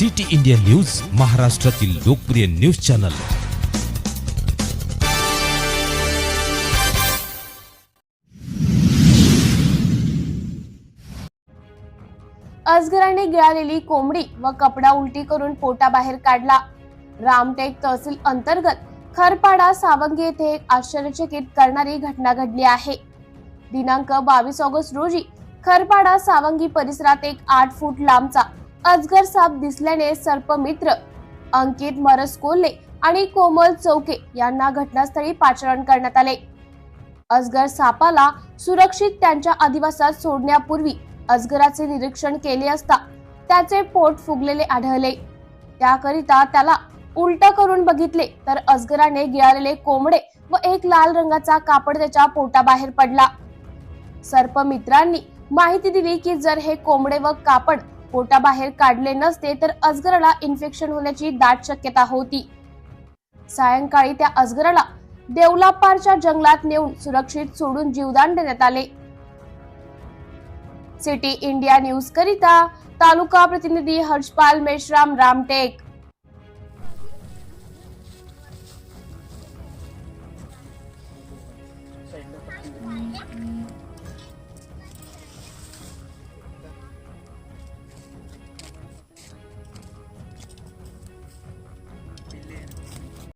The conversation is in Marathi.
सिटी इंडिया न्यूज महाराष्ट्रातील लोकप्रिय न्यूज चॅनल. अजगराने गिळालेली कोंबडी व कपडा उलटी करून पोटाबाहेर काढला. रामटेक तहसील अंतर्गत खरपाडा सावंगी येथे एक आश्चर्यचकित करणारी घटना घडली आहे. दिनांक बावीस ऑगस्ट रोजी खरपाडा सावंगी परिसरात एक आठ फूट लांबचा अजगर साप दिसल्याने सर्पमित्र अंकित मरस कोल्हे आणि कोमल चौके यांना घटनास्थळी पाचारण करण्यात आले. अजगर सापाला सुरक्षित त्यांच्या अधिवासात सोडण्यापूर्वी अजगराचे निरीक्षण केले असता त्याचे पोट फुगलेले आढळले. त्याकरिता त्याला उलट करून बघितले तर अजगराने गिळालेले कोंबडे व एक लाल रंगाचा कापड त्याच्या पोटाबाहेर पडला. सर्पमित्रांनी माहिती दिली की जर हे कोंबडे व कापड पोटाबाहेर काढले नसते तर अजगराला इन्फेक्शन होण्याची दाट शक्यता होती. सायंकाळी त्या अजगराला देवलापारच्या जंगलात नेऊन सुरक्षित सोडून जीवदान देण्यात आले. सिटी इंडिया न्यूज करिता तालुका प्रतिनिधी हर्षपाल मेश्राम रामटेक.